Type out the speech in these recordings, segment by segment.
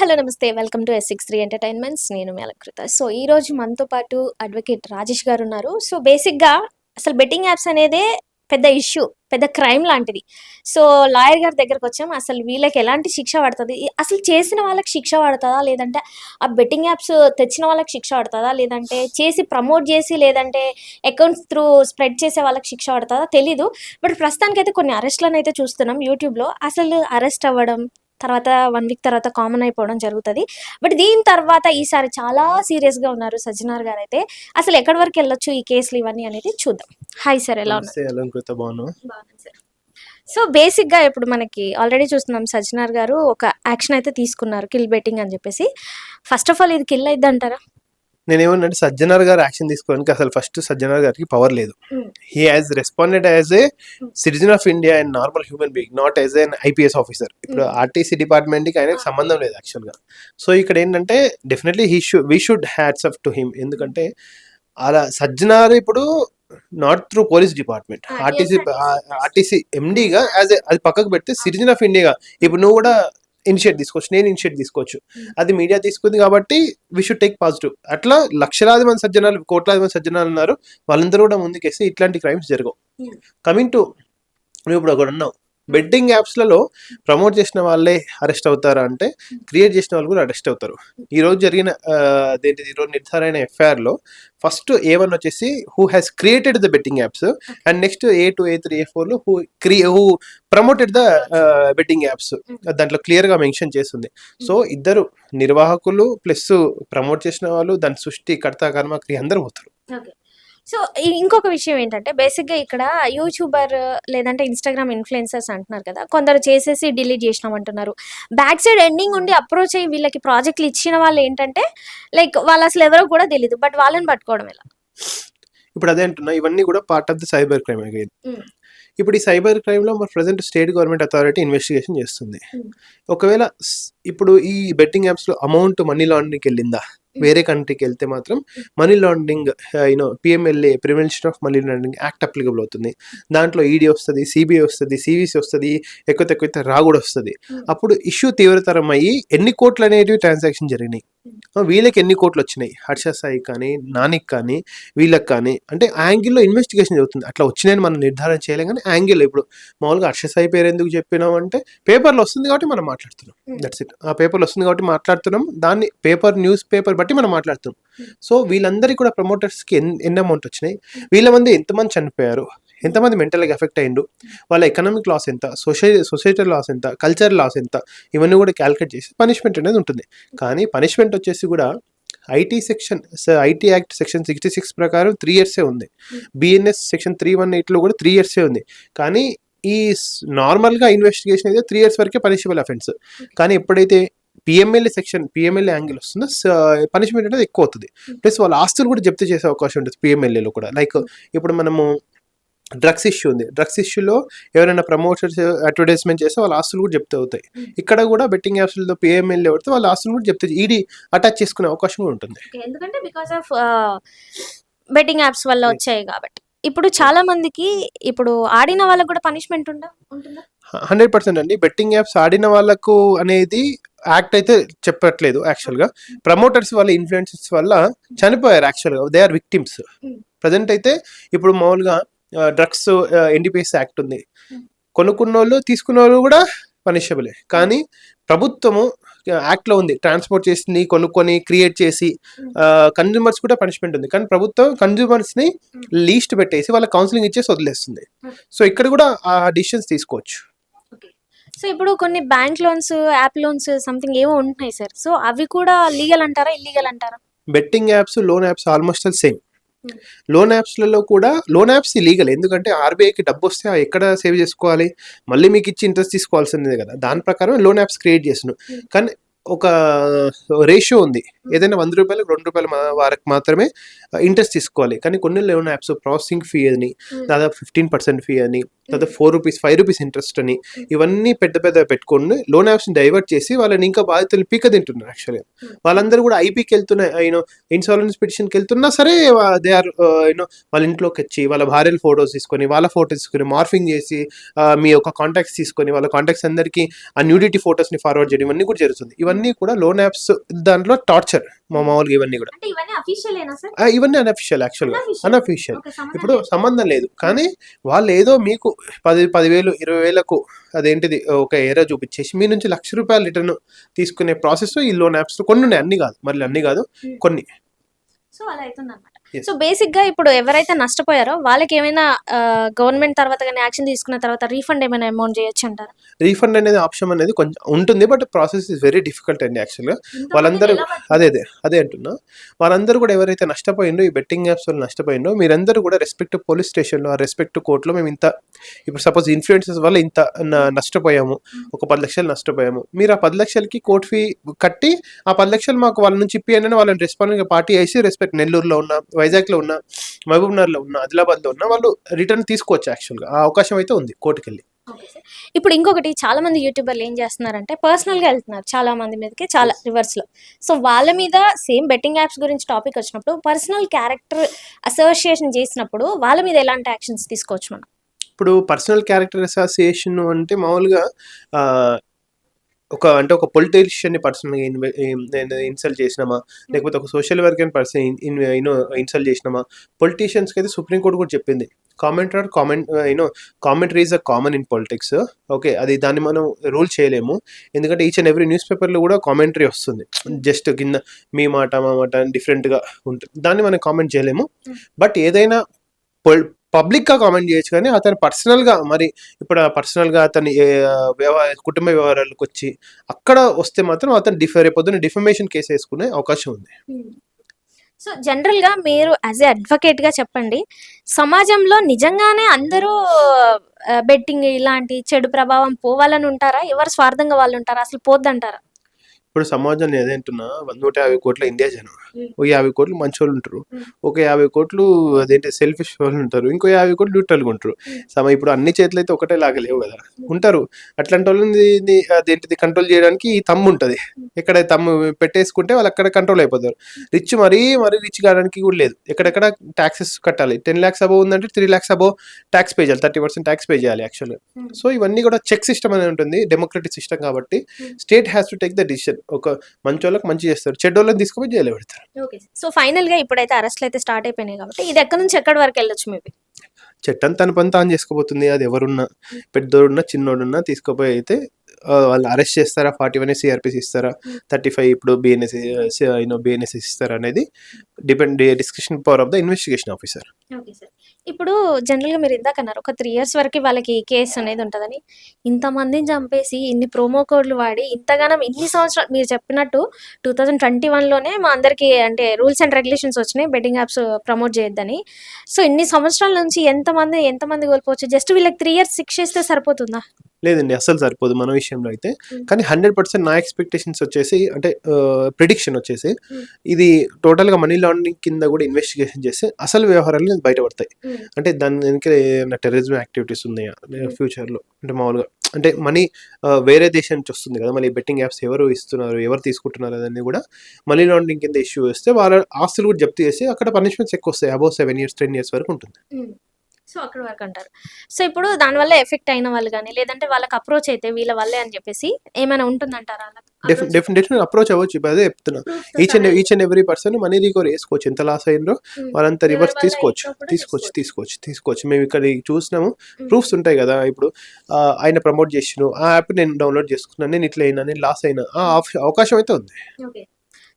Hello నమస్తే. Welcome to S six three entertainments నేను మేలకృత సో ఈరోజు మనతో పాటు అడ్వకేట్ రాజేష్ గారు ఉన్నారు. సో బేసిక్గా అసలు బెట్టింగ్ యాప్స్ అనేదే పెద్ద ఇష్యూ పెద్ద క్రైమ్ లాంటిది. సో లాయర్ గారి దగ్గరకు వచ్చాం. అసలు వీళ్ళకి ఎలాంటి శిక్ష పడుతుంది? అసలు చేసిన వాళ్ళకి శిక్ష పడుతుందా? లేదంటే ఆ బెట్టింగ్ యాప్స్ తెచ్చిన వాళ్ళకి శిక్ష పడుతుందా? లేదంటే చేసి ప్రమోట్ చేసి లేదంటే అకౌంట్స్ త్రూ స్ప్రెడ్ చేసే వాళ్ళకి శిక్ష పడుతుందా? తెలీదు. బట్ ప్రస్తుతానికైతే కొన్ని అరెస్ట్లను అయితే చూస్తున్నాం యూట్యూబ్లో అసలు అరెస్ట్ అవ్వడం తర్వాత వన్ వీక్ తర్వాత కామన్ అయిపోవడం జరుగుతుంది. బట్ దీని తర్వాత ఈసారి చాలా సీరియస్గా ఉన్నారు సజ్జనార్ గారు అయితే అసలు ఎక్కడి వరకు వెళ్ళొచ్చు ఈ కేసులు ఇవన్నీ అనేది చూద్దాం. హాయ్ సార్ ఎలా ఉన్నారు? నమస్తే అలంకృత బాను సో బేసిక్గా ఇప్పుడు మనకి ఆల్రెడీ చూస్తున్నాం సజ్జనార్ గారు ఒక యాక్షన్ అయితే తీసుకున్నారు కిల్ బెట్టింగ్ అని చెప్పేసి. ఫస్ట్ ఆఫ్ ఆల్ ఇది కిల్ అయిద్ది అంటారా నేను ఏమన్నా సజ్జనార్ గారు యాక్షన్ తీసుకోవడానికి అసలు ఫస్ట్ సజ్జనార్ గారికి పవర్ లేదు. He has responded as a citizen of India and normal human being not as an IPS officer ఇప్పుడు. ఆర్టీసీ డిపార్ట్మెంట్కి ఆయనకి సంబంధం లేదు యాక్చువల్గా. సో ఇక్కడ ఏంటంటే definitely he should we should hats up to him ఎందుకంటే అలా సజ్జనార్ ఇప్పుడు not through police department Ah, RTC. RTC ఎండీగా as అది పక్కకు పెడితే సిటిజన్ ఆఫ్ ఇండియాగా ఇప్పుడు నువ్వు కూడా ఇనిషియేట్ తీసుకోవచ్చు నేను ఇనిషియేట్ తీసుకోవచ్చు. అది మీడియా తీసుకుంది కాబట్టి వి షుడ్ టేక్ పాజిటివ్ అట్లా లక్షలాది మంది సజ్జనాలు కోట్లాది మంది సజ్జనాలు ఉన్నారు. వాళ్ళందరూ కూడా ముందుకేసి ఇట్లాంటి క్రైమ్స్ జరగవు. Hmm. కమింగ్ టు నువ్వు ఇప్పుడు ఒకటి అన్నావు. బెట్టింగ్ యాప్స్లలో ప్రమోట్ చేసిన వాళ్ళే అరెస్ట్ అవుతారా అంటే క్రియేట్ చేసిన వాళ్ళు కూడా అరెస్ట్ అవుతారు. ఈరోజు జరిగిన ఆ, ఈరోజు ఈ రోజు నిర్ధారణ ఎఫ్ఐఆర్లో ఫస్ట్ ఏ వన్ వచ్చేసి who has created the betting apps and next A two A three A ఫోర్లో who cre who promoted the betting apps దాంట్లో క్లియర్గా మెన్షన్ చేస్తుంది. సో ఇద్దరు నిర్వాహకులు ప్లస్ ప్రమోట్ చేసిన వాళ్ళు దాని సృష్టి కర్త కర్మ క్రియ అందరూ పోతారు. సో ఇంకొక విషయం ఏంటంటే బేసిక్గా ఇక్కడ యూట్యూబర్ లేదంటే ఇన్స్టాగ్రామ్ ఇన్ఫ్లుయెన్సర్స్ అంటున్నారు కదా కొందరు చేసేసి డిలీట్ చేసినాం అంటున్నారు బ్యాక్ సైడ్ ఎండింగ్ ఉండి అప్రోచ్ అయ్యి వీళ్ళకి ప్రాజెక్టులు ఇచ్చిన వాళ్ళు ఏంటంటే లైక్ వాళ్ళు అసలు ఎవరో కూడా తెలియదు బట్ వాళ్ళని పట్టుకోవడం ఎలా? ఇప్పుడు అదే అంటున్నా ఇవన్నీ కూడా part of the cyber crime. ఇప్పుడు ఈ సైబర్ క్రైమ్లో మరి present state government authority investigation చేస్తుంది. ఒకవేళ ఇప్పుడు ఈ బెట్టింగ్ యాప్స్లో అమౌంట్ మనీ లాండరింగ్కి వెళ్ళిందా? వేరే కంట్రీకి వెళ్తే మాత్రం money laundering you know PMLA prevention of money laundering act applicable అవుతుంది. దాంట్లో ఈడీ వస్తుంది సిబిఐ వస్తుంది సివిసి వస్తుంది ఎక్కువ తక్కువ రా కూడా వస్తుంది. Mm. అప్పుడు ఇష్యూ తీవ్రతరం అయ్యి ఎన్ని కోట్లు అనేటివి ట్రాన్సాక్షన్ జరిగినాయి. ఆ, వీళ్ళకి ఎన్ని కోట్లు వచ్చినాయి? హర్ష సాయి కానీ నానికి కానీ వీళ్ళకి కానీ అంటే యాంగిల్లో ఇన్వెస్టిగేషన్ జరుగుతుంది. అట్లా వచ్చినాయని మనం నిర్ధారణ చేయలేం కానీ యాంగిల్ ఇప్పుడు మామూలుగా హర్ష సాయి పేరు ఎందుకు చెప్పినాం అంటే పేపర్లో వస్తుంది కాబట్టి మనం మాట్లాడుతున్నాం. దట్స్ ఇట్ ఆ పేపర్లో వస్తుంది కాబట్టి మాట్లాడుతున్నాం. దాన్ని పేపర్ న్యూస్ పేపర్ బట్టి మనం మాట్లాడుతున్నాం Mm. సో వీళ్ళందరికీ కూడా ప్రమోటర్స్కి ఎన్ ఎన్ని అమౌంట్ వచ్చినాయి. వీళ్ళ మంది ఎంతమంది చనిపోయారు? ఎంతమంది మెంటల్గా ఎఫెక్ట్ అయ్యిండు? వాళ్ళ ఎకనామిక్ లాస్ ఎంత? సొసైటీ సొసైటీ లాస్ ఎంత? కల్చర్ లాస్ ఎంత? ఇవన్నీ కూడా క్యాల్కులేట్ చేసి పనిష్మెంట్ అనేది ఉంటుంది. కానీ పనిష్మెంట్ వచ్చేసి కూడా IT section IT act section sixty six ప్రకారం త్రీ ఇయర్సే ఉంది. బిఎన్ఎస్ సెక్షన్ త్రీ వన్ ఎయిట్లో కూడా త్రీ ఇయర్సే ఉంది. కానీ ఈ నార్మల్గా ఇన్వెస్టిగేషన్ అయితే త్రీ ఇయర్స్ వరకే పనిషబుల్ అఫెన్స్ కానీ ఎప్పుడైతే పిఎంఎల్ఏ సెక్షన్ పిఎంఎల్ఏ యాంగిల్ వస్తుందో? పనిష్మెంట్ అనేది ఎక్కువ అవుతుంది. ప్లస్ వాళ్ళ ఆస్తులు కూడా జప్తు చేసే అవకాశం ఉంటుంది పిఎంఎల్ఏలో కూడా. లైక్ ఇప్పుడు మనము డ్రగ్స్ ఇష్యూ ఉంది. డ్రగ్స్ ఇష్యూలో ఎవరైనా ప్రమోషన్స్ అడ్వర్టైజ్మెంట్ చేస్తే వాళ్ళ ఆస్తులు కూడా జప్తు అవుతాయి. ఇక్కడ కూడా బెట్టింగ్ యాప్స్లో పిఎంఎల్ఏ పడితే వాళ్ళ ఆస్తులు కూడా జప్తు ఈడీ అటాచ్ చేసుకునే అవకాశం కూడా ఉంటుంది. ఎందుకంటే బికాస్ ఆఫ్ బెట్టింగ్ యాప్స్ వల్ల వచ్చాయి కాబట్టి. ఇప్పుడు చాలా మందికి ఇప్పుడు ఆడిన వాళ్ళకి కూడా పనిష్మెంట్ ఉందా హండ్రెడ్ పర్సెంట్ అండి. బెట్టింగ్ యాప్స్ ఆడిన వాళ్ళకు అనేది యాక్ట్ అయితే చెప్పట్లేదు యాక్చువల్గా. ప్రమోటర్స్ వాళ్ళ ఇన్ఫ్లుయెన్సెస్ వల్ల చనిపోయారు యాక్చువల్గా. They are victims Hmm. Present అయితే ఇప్పుడు మామూలుగా డ్రగ్స్ ఎన్డీపీఎస్ యాక్ట్ ఉంది. Hmm. కొనుక్కున్న వాళ్ళు తీసుకున్న వాళ్ళు కూడా పనిషబులే కానీ ప్రభుత్వము యాక్ట్లో ఉంది. ట్రాన్స్పోర్ట్ చేసి కొనుక్కొని క్రియేట్ చేసి కన్జ్యూమర్స్ కూడా పనిష్మెంట్ ఉంది. కానీ ప్రభుత్వం కన్జ్యూమర్స్ని లీస్ట్ పెట్టేసి వాళ్ళ కౌన్సిలింగ్ ఇచ్చేసి వదిలేస్తుంది. Hmm. సో ఇక్కడ కూడా ఆ డిసిషన్స్ తీసుకోవచ్చు. సో ఇప్పుడు కొన్ని bank loans app loans something ఏవో ఉంటున్నాయి సార్. సో అవి కూడా లీగల్ అంటారా ఇల్లీగల్ అంటారా? Betting apps loan apps almost same Hmm. Loan యాప్స్లలో కూడా లోన్ యాప్స్ లీగల్ ఎందుకంటే ఆర్బీఐకి డబ్బు వస్తే ఎక్కడ సేవ్ చేసుకోవాలి? మళ్ళీ మీకు ఇచ్చి ఇంట్రెస్ట్ తీసుకోవాల్సిందే కదా. దాని ప్రకారం లోన్ యాప్స్ క్రియేట్ చేస్తున్నాం Hmm. కానీ ఒక రేషియో ఉంది. ఏదైనా వంద రూపాయలు రెండు రూపాయల వరకు మాత్రమే ఇంట్రెస్ట్ తీసుకోవాలి. కానీ కొన్ని లోన్ యాప్స్ ప్రాసెసింగ్ ఫీ అని Hmm. దాదాపు ఫిఫ్టీన్ పర్సెంట్ ఫీ అని తర్వాత four rupees five rupees interest అని ఇవన్నీ పెద్ద పెద్ద పెట్టుకొని లోన్ యాప్స్ని డైవర్ట్ చేసి వాళ్ళని ఇంకా బాధితులు పీక తింటున్నారు యాక్చువల్గా వాళ్ళందరూ కూడా ఐపీకి వెళ్తున్న యూనో ఇన్సూరెన్స్ పిటిషన్కి వెళ్తున్నా సరే దే ఆర్ యూనో వాళ్ళ ఇంట్లోకి వచ్చి వాళ్ళ భార్యల ఫొటోస్ తీసుకొని వాళ్ళ ఫోటోస్ తీసుకొని మార్ఫింగ్ చేసి మీ యొక్క కాంటాక్ట్స్ తీసుకొని వాళ్ళ కాంటాక్ట్స్ అందరికీ ఆ న్యూడిటీ ఫొటోస్ని ఫార్వర్డ్ చేయడం ఇవన్నీ కూడా జరుగుతుంది. ఇవన్నీ కూడా లోన్ యాప్స్ దాంట్లో టార్చర్ మా మామూలుగా ఇవన్నీ కూడా. ఇవన్నీ అఫీషియల్ ఏనా సార్? ఆ, ఇవన్నీ అనఫిషియల్ యాక్చువల్గా. అనఫిషియల్ ఇప్పుడు. సంబంధం లేదు. కానీ వాళ్ళు ఏదో మీకు పది పదివేలు ఇరవై వేలకు అదేంటిది ఒక ఏరియా చూపించేసి మీ నుంచి లక్ష రూపాయలు రిటర్న్ తీసుకునే ప్రాసెస్ ఈ లోన్ యాప్స్ కొన్ని ఉన్నాయి. అన్ని కాదు. మళ్ళీ అన్ని కాదు. Hmm. కొన్ని. సో అలా అవుతుంది అనమాట. సో బేసిక్గా ఇప్పుడు ఎవరైతే నష్టపోయారో వాళ్ళకి ఏమైనా గవర్నమెంట్ తర్వాత కానీ యాక్షన్ తీసుకున్న తర్వాత రీఫండ్ ఏమైనా అమౌంట్ చేయొచ్చు అంటారా? రీఫండ్ అనేది ఆప్షన్ అనేది కొంచెం ఉంటుంది. But process is very difficult అండి యాక్చువల్గా. వాళ్ళందరూ అదే అదే అదే అంటున్నా. వాళ్ళందరూ కూడా ఎవరైతే నష్టపోయిందో ఈ బెట్టింగ్ యాప్స్ వల్ల నష్టపోయిందో మీరందరూ కూడా రెస్పెక్ట్ పోలీస్ స్టేషన్లో రెస్పెక్ట్ కోర్టులో మేము ఇంత ఇప్పుడు సపోజ్ ఇన్ఫ్లుయెన్సెస్ వల్ల ఇంత నష్టపోయాము. ఒక పది లక్షలు నష్టపోయాము. మీరు ఆ పది లక్షలకి కోర్ట్ ఫీ కట్టి ఆ పది లక్షలు మాకు వాళ్ళ నుంచి ఇప్పియండి అని వాళ్ళని రెస్పాండింగ్ పార్టీ వేసి రెస్పెక్ట్ నెల్లూరులో ఉన్న వైజాగ్లో ఉన్న మహబూబ్నగర్లో ఉన్న ఆదిలాబాద్లో ఉన్న వాళ్ళు రిటర్న్ తీసుకోవచ్చు యాక్చువల్గా. ఆ అవకాశం అయితే ఉంది కోర్టుకి వెళ్ళి ఇప్పుడు ఇంకొకటి చాలా మంది యూట్యూబర్లు ఏం చేస్తున్నారంటే పర్సనల్గా వెళ్తున్నారు చాలా మంది మీదకి చాలా రివర్స్లో సో వాళ్ళ మీద సేమ్ బెట్టింగ్ యాప్స్ గురించి టాపిక్ వచ్చినప్పుడు పర్సనల్ క్యారెక్టర్ అసోసియేషన్ చేసినప్పుడు వాళ్ళ మీద ఎలాంటి యాక్షన్స్ తీసుకోవచ్చు మనం? ఇప్పుడు పర్సనల్ క్యారెక్టర్ అసోసియేషన్ అంటే మామూలుగా ఒక అంటే ఒక పొలిటీషియన్ని పర్సనల్గా ఇన్సల్ట్ చేసినామా? లేకపోతే ఒక social worker person you know insult చేసినామా? పొలిటీషియన్స్కి అయితే సుప్రీంకోర్టు కూడా చెప్పింది. Comment or comment you know commentary is a common in politics okay అది దాన్ని మనం రూల్ చేయలేము. ఎందుకంటే ఈచ్ అండ్ ఎవ్రీ న్యూస్ పేపర్లో కూడా కామెంటరీ వస్తుంది. జస్ట్ కింద మీ మాట మా మాట డిఫరెంట్గా ఉంటుంది దాన్ని మనం కామెంట్ చేయలేము. బట్ ఏదైనా పొల్ పబ్లిక్గా కామెంట్ చేయొచ్చు కానీ అతను పర్సనల్గా మరి ఇప్పుడు పర్సనల్గా అతని వ్యవహార కుటుంబ వ్యవహారాలకు వచ్చి అక్కడ వస్తే మాత్రం అతను డిఫర్ అయిపోతుంది డిఫర్మేషన్ కేసు వేసుకునే అవకాశం ఉంది. సో జనరల్గా మీరు యాజ్ ఏ అడ్వకేట్గా చెప్పండి సమాజంలో నిజంగానే అందరూ బెట్టింగ్ ఇలాంటి చెడు ప్రభావం పోవాలని ఉంటారా? ఎవరు స్వార్థంగా వాళ్ళు ఉంటారా అసలు పోద్దంటారా? ఇప్పుడు సమాజంలో ఏదంటున్నా నూట యాభై కోట్ల ఇండియా జనం. ఒక యాభై కోట్లు మంచి వాళ్ళు ఉంటారు. ఒక యాభై కోట్లు అదేంటి సెల్ఫిష్ వాళ్ళు ఉంటారు ఇంకో యాభై కోట్లు న్యూట్రల్గా ఉంటారు. సమ ఇప్పుడు అన్ని చేతులు అయితే ఒకటే లాగా లేవు కదా. ఉంటారు. అట్లాంటి వాళ్ళని అదేంటిది కంట్రోల్ చేయడానికి ఈ తమ్ము ఉంటుంది ఎక్కడ తమ్ము పెట్టేసుకుంటే వాళ్ళు అక్కడ కంట్రోల్ అయిపోతారు రిచ్ మరీ మరీ రిచ్ కావడానికి కూడా లేదు. ఎక్కడెక్కడ ట్యాక్సెస్ కట్టాలి. టెన్ ల్యాక్స్ అబోవ్ ఉందంటే three lakhs above tax pay చేయాలి. థర్టీ పర్సెంట్ ట్యాక్స్ పే చేయాలి యాక్చువల్గా సో ఇవన్నీ కూడా చెక్ సిస్టమ్ అనేది ఉంటుంది. డెమోక్రటిక్ సిస్టమ్ కాబట్టి. State has to take the decision ఒక మంచి వాళ్ళకి మంచి చేస్తారు చెడ్డోళ్ళని తీసుకుపోయి జైలు పెడతారు. ఓకే. సో ఫైనల్గా ఇప్పుడైతే అరెస్ట్లు అయితే స్టార్ట్ అయిపోయినాయి కాబట్టి ఇది ఎక్కడి నుంచి ఎక్కడి వరకు వెళ్ళొచ్చు మేబీ? చట్టం తన పని తాను చేసుకోబోతుంది అది ఎవరున్నా పెద్దోడున్నా చిన్నోడున్నా తీసుకుపోయి అయితే వాళ్ళు అరెస్ట్ చేస్తారా? ఫార్టీ వన్ సిఆర్పిసి ఇస్తారా? థర్టీ ఫైవ్ ఇప్పుడు బిఎన్ఎస్ యూనో బిఎన్ఎస్ ఇస్తారా అనేది depend discussion power of the investigation officer. ఇప్పుడు జనరల్గా మీరు ఇందాక అన్నారు ఒక త్రీ ఇయర్స్ వరకు వాళ్ళకి కేసు అనేది ఉంటుందని. ఇంతమందిని చంపేసి ఇన్ని ప్రోమో కోడ్లు వాడి ఇంతగానం ఇన్ని సంవత్సరాలు మీరు చెప్పినట్టు టూ థౌజండ్ ట్వంటీ వన్లోనే మా అందరికీ అంటే రూల్స్ అండ్ రెగ్యులేషన్స్ వచ్చినాయి బెట్టింగ్ యాప్స్ ప్రమోట్ చేయొద్దని. సో ఇన్ని సంవత్సరాల నుంచి ఎంతమంది ఎంతమంది కోల్పోవచ్చు? జస్ట్ వీళ్ళకి త్రీ ఇయర్స్ శిక్ష ఇస్తే సరిపోతుందా? లేదండి అస్సలు సరిపోదు మన విషయంలో అయితే. కానీ హండ్రెడ్ పర్సెంట్ నా ఎక్స్పెక్టేషన్స్ వచ్చేసి అంటే ప్రిడిక్షన్ వచ్చేసి. ఇది టోటల్గా మనీ లాండరింగ్ కింద కూడా ఇన్వెస్టిగేషన్ చేస్తే అసలు వ్యవహారాలు బయటపడతాయి. అంటే దాని వెనక ఏమైనా టెర్రరిజం యాక్టివిటీస్ ఉన్నాయా? ఫ్యూచర్లో అంటే మామూలుగా అంటే మనీ వేరే దేశం నుంచి వస్తుంది కదా మళ్ళీ బెట్టింగ్ యాప్స్ ఎవరు ఇస్తున్నారు ఎవరు తీసుకుంటున్నారు అనేది కూడా మనీ లాండరింగ్ కింద ఇష్యూ వస్తే వాళ్ళ ఆస్తులు కూడా జప్తు చేసి అక్కడ పనిష్మెంట్స్ ఎక్కువ వస్తాయి above seven years ten years వరకు ఉంటుంది. సో అక్కడ వరకు అంటారు. సో ఇప్పుడు దానివల్ల ఎఫెక్ట్ అయిన వాళ్ళు కానీ లేదంటే వాళ్ళకి అప్రోచ్ అయితే వీళ్ళ వల్లే అని చెప్పేసి ఏమైనా ఉంటుందంటారా డెఫినెట్లీ అప్రోచ్? అవ్వచ్చు. ఇప్పుడు అదే చెప్తున్నా. Each and each and every person money recover చేసుకోవచ్చు ఎంత లాస్ అయిందో వాళ్ళంతా రివర్స్ తీసుకోవచ్చు. తీసుకోవచ్చు తీసుకోవచ్చు. తీసుకోవచ్చు మేము ఇక్కడ చూసినాము. ప్రూఫ్స్ ఉంటాయి కదా. ఇప్పుడు ఆయన ప్రమోట్ చేసిన ఆ యాప్ నేను డౌన్లోడ్ చేసుకున్నాను. నేను ఇట్లా అయినా నేను లాస్ అయినా. అవకాశం అయితే ఉంది.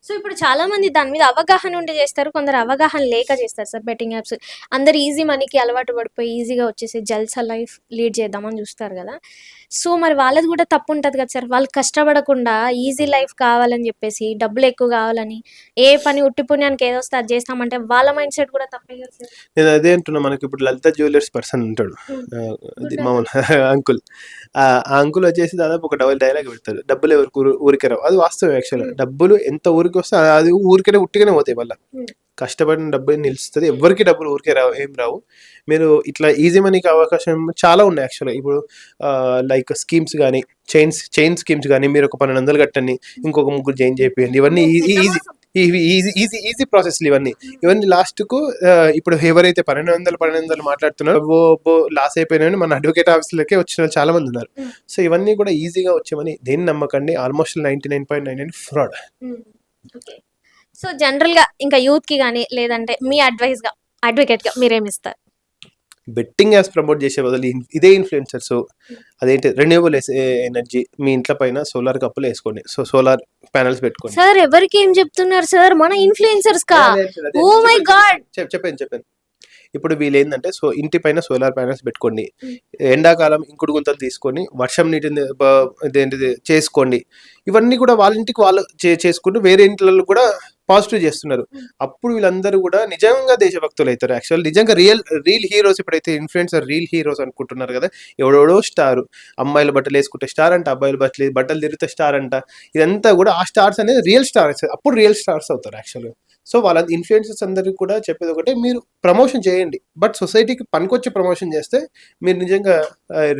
సో ఇప్పుడు చాలా మంది దాని మీద అవగాహన ఉండి చేస్తారు కొందరు అవగాహన లేక చేస్తారు సార్ బెట్టింగ్ యాప్స్. అందరు ఈజీ మనీకి అలవాటు పడిపోయి ఈజీగా వచ్చేసి జల్సా లైఫ్ లీడ్ చేద్దామని చూస్తారు కదా. సో మరి వాళ్ళది కూడా తప్పు ఉంటుంది కదా సార్. వాళ్ళు కష్టపడకుండా ఈజీ లైఫ్ కావాలని చెప్పేసి డబ్బులు ఎక్కువ కావాలని ఏ పని ఉట్టి పుణ్యానికి ఏదో వస్తే అది చేస్తామంటే వాళ్ళ మైండ్ సెట్ కూడా తప్పే కదా సార్. నేను అదే అంటున్నా మనకి ఇప్పుడు లలిత జ్యువెలర్స్ పర్సన్ ఉంటాడు. Hmm. మామూలు అంకుల్. ఆ అంకుల్ వచ్చేసి దాదాపు ఒక డబుల్ డైలాగ్ పెడతాడు. డబ్బులు ఎవరికి ఊరు- ఊరికే రావు. అది వాస్తవం యాక్చువల్గా. Hmm. డబ్బులు ఎంత ఊరికి వస్తే అది ఊరికనే ఉట్టిగానే పోతాయి మళ్ళీ. Hmm. కష్టపడిన డబ్బు నిలుస్తుంది. ఎవరికి డబ్బులు ఊరికే రావు ఏం రావు. మీరు ఇట్లా ఈజీ మనీకి అవకాశం చాలా ఉన్నాయి యాక్చువల్గా ఇప్పుడు లైక్ స్కీమ్స్ కానీ చైన్స్ చైన్ స్కీమ్స్ కానీ మీరు ఒక పన్నెండు వందలు కట్టండి ఇంకొక ముగ్గురు జాయిన్ చేయండి ఇవన్నీ ఈజీ ఇవి ఈజీ ఈజీ ఈజీ ప్రాసెస్లు ఇవన్నీ. ఇవన్నీ లాస్ట్కు ఇప్పుడు ఎవరైతే పన్నెండు వందలు పన్నెండు వందలు మాట్లాడుతున్నారో ఓ లాస్ అయిపోయినా మన అడ్వకేట్ ఆఫీసులకే వచ్చిన చాలా మంది ఉన్నారు. సో ఇవన్నీ కూడా ఈజీగా వచ్చేవని దేన్ని నమ్మకండి. Almost ninety nine point nine nine fraud so జనరల్గా ఇంకా యూత్కి కానీ లేదంటే మీ అడ్వైస్గా అడ్వకేట్గా మీరేమి ఇస్తారు? బెట్టింగ్ యాప్స్ ప్రమోట్ చేసే బదులు ఇదే ఇన్ఫ్లుయెన్సర్స్ అదేంటి రెన్యూబుల్ ఎనర్జీ మీ ఇంట్లో పైన సోలార్ కప్పులు వేసుకోండి. సో సోలార్ ప్యానల్స్ పెట్టుకోండి. సార్ ఎవరికి ఏం చెప్తున్నారు సార్ మన ఇన్ఫ్లుయెన్సర్స్ కా? ఓ మై గాడ్ చెప్- చెప్పాను చెప్పాను ఇప్పుడు వీళ్ళు ఏంటంటే సో ఇంటి పైన సోలార్ ప్యానల్స్ పెట్టుకోండి. Mm. ఎండాకాలం ఇంకుడు గుంతలు తీసుకొని వర్షం నీటిని చేసుకోండి. ఇవన్నీ కూడా వాళ్ళ ఇంటికి వాళ్ళు చేసుకుంటూ వేరే ఇంట్లో కూడా పాజిటివ్ చేస్తున్నారు. అప్పుడు వీళ్ళందరూ కూడా నిజంగా దేశభక్తులు అవుతారు. యాక్చువల్ నిజంగా రియల్ రియల్ హీరోస్ ఇప్పుడైతే ఇన్ఫ్లుయెన్సర్ రియల్ హీరోస్ అనుకుంటున్నారు కదా ఎవడెవడో స్టార్. అమ్మాయిల బట్టలు వేసుకుంటే స్టార్ అంట అబ్బాయిల బట్టలు బట్టలు తిరిగితే స్టార్ అంట. ఇదంతా కూడా ఆ స్టార్స్ అనేది రియల్ స్టార్స్ అప్పుడు రియల్ స్టార్స్ అవుతారు యాక్చువల్గా సో వాళ్ళ ఇన్ఫ్లుయెన్సర్స్ అందరికీ కూడా చెప్పేది ఒకటే మీరు ప్రమోషన్ చేయండి. బట్ సొసైటీకి పనికొచ్చి ప్రమోషన్ చేస్తే మీరు నిజంగా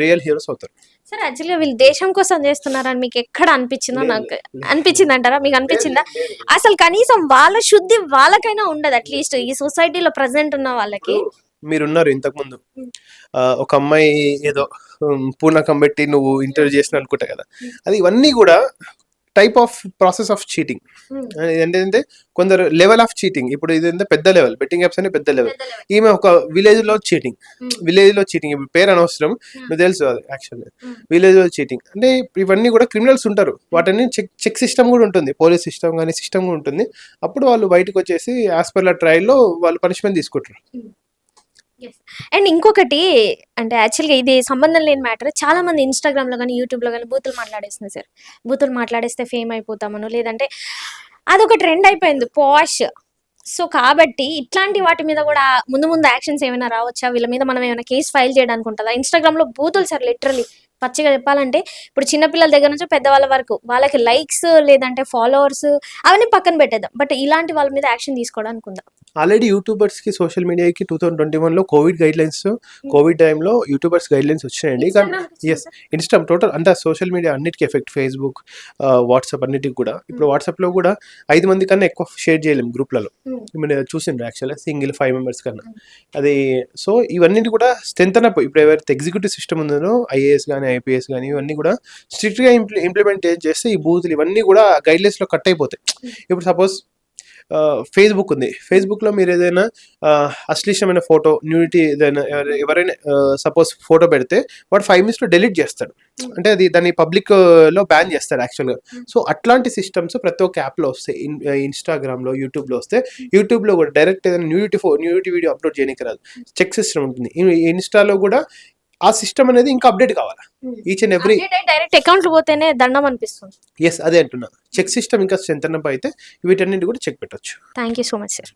రియల్ హీరోస్ అవుతారు. సార్ యాక్చువల్గా వీళ్ళు దేశం కోసం చేస్తున్నారని మీకు ఎక్కడ అనిపించిందో నాకు. అనిపించింది అంటారా మీకు అనిపించిందా? అసలు కనీసం వాళ్ళ శుద్ధి వాళ్ళకైనా ఉండదు అట్లీస్ట్ ఈ సొసైటీలో ప్రజెంట్ ఉన్న వాళ్ళకి. మీరున్నారు ఇంతకుముందు. Mm. ఆ, ఒక అమ్మాయి ఏదో పూనకం పెట్టి నువ్వు ఇంటర్వ్యూ చేసిన అనుకుంటా కదా. అది ఇవన్నీ కూడా type of process of cheating. ఏంటంటే కొందరు లెవెల్ ఆఫ్ చీటింగ్ ఇప్పుడు ఇదంతా పెద్ద లెవెల్ బెట్టింగ్ యాప్స్ అనే పెద్ద లెవెల్ ఈమె ఒక విలేజ్లో చీటింగ్. విలేజ్లో చీటింగ్ ఇప్పుడు పేరు అనవసరం నువ్వు తెలుసు అది యాక్చువల్లీ. విలేజ్లో చీటింగ్ అంటే ఇవన్నీ కూడా క్రిమినల్స్ ఉంటారు. వాటిని చెక్ చెక్ సిస్టమ్ కూడా ఉంటుంది. పోలీస్ సిస్టమ్ కానీ సిస్టమ్ కూడా ఉంటుంది. అప్పుడు వాళ్ళు బయటకు వచ్చేసి యాజ్ పర్ ట్రయల్లో వాళ్ళు పనిష్మెంట్ తీసుకుంటారు. అండ్ ఇంకొకటి అంటే యాక్చువల్గా ఇది సంబంధం లేని మ్యాటర్. చాలా మంది ఇన్స్టాగ్రామ్లో కానీ యూట్యూబ్లో కానీ బూతులు మాట్లాడేస్తున్నారు సార్. బూతులు మాట్లాడేస్తే ఫేమ్ అయిపోతామను లేదంటే అదొక ట్రెండ్ అయిపోయింది పాష్ సో కాబట్టి ఇట్లాంటి వాటి మీద కూడా ముందు ముందు యాక్షన్స్ ఏమైనా రావచ్చా? వీళ్ళ మీద మనం ఏమైనా కేసు ఫైల్ చేయడానికి ఉంటుందా? ఇన్స్టాగ్రామ్లో బూతులు సార్ లిటరలీ పచ్చిగా చెప్పాలంటే ఇప్పుడు చిన్నపిల్లల దగ్గర నుంచి పెద్దవాళ్ళ వరకు వాళ్ళకి లైక్స్ లేదంటే ఫాలోవర్స్ అవన్నీ పక్కన పెట్టేద్దాం. బట్ ఇలాంటి వాళ్ళ మీద యాక్షన్ తీసుకోవడానికి ఉందా ఆల్రెడీ యూట్యూబర్స్కి సోషల్ మీడియాకి టూ థౌసండ్ ట్వంటీ వన్లో కోవిడ్ గైడ్ లైన్స్ కోవిడ్ టైంలో యూట్యూబర్స్ గైడ్ లైన్స్ వచ్చినాయండి కానీ ఎస్ ఇన్స్టామ్ టోటల్ అంటే సోషల్ మీడియా అన్నిటికీ ఎఫెక్ట్ ఫేస్బుక్ వాట్సాప్ అన్నిటికి కూడా. ఇప్పుడు వాట్సాప్లో కూడా ఐదు మంది కన్నా ఎక్కువ షేర్ చేయలేము గ్రూప్లలో. మీరు చూసిండ్రు యాక్చువల్గా సింగిల్ ఫైవ్ మెంబర్స్ కన్నా. అది సో ఇవన్నీ కూడా స్ట్రెంత్ అప్ ఇప్పుడు ఎవరైతే ఎగ్జిక్యూటివ్ సిస్టమ్ ఉందో ఐఏఎస్ కానీ ఐపీఎస్ కానీ ఇవన్నీ కూడా స్ట్రిక్ట్గా ఇంప్లిమెంట్ చేస్తే ఈ బూతులు ఇవన్నీ కూడా గైడ్లైన్స్లో కట్ అయిపోతాయి. ఇప్పుడు సపోజ్ ఫేస్బుక్ ఉంది. ఫేస్బుక్లో మీరు ఏదైనా అశ్లీషమైన ఫోటో న్యూడిటీ ఏదైనా ఎవరైనా సపోజ్ ఫోటో పెడితే వాడు ఫైవ్ మినిట్స్లో డెలీట్ చేస్తాడు. అంటే అది దాన్ని పబ్లిక్లో బ్యాన్ చేస్తాడు యాక్చువల్గా సో అట్లాంటి సిస్టమ్స్ ప్రతి ఒక్క యాప్లో వస్తాయి ఇన్స్టాగ్రామ్లో యూట్యూబ్లో వస్తే యూట్యూబ్లో కూడా డైరెక్ట్ ఏదైనా న్యూడిటీ ఫో న్యూడిటీ వీడియో అప్లోడ్ చేయడానికి రాదు. చెక్ సిస్టమ్ ఉంటుంది. ఇన్స్టాలో కూడా ఆ సిస్టమ్ అనేది ఇంకా అప్డేట్ కావాలి? Each and every direct account పోతేనే దండం అనిపిస్తుంది. ఎస్ అదే అంటున్నా. చెక్ సిస్టమ్ ఇంకా స్ట్రెంత్ అయితే వీటన్నిటి కూడా చెక్ పెట్టొచ్చు. Thank you so much sir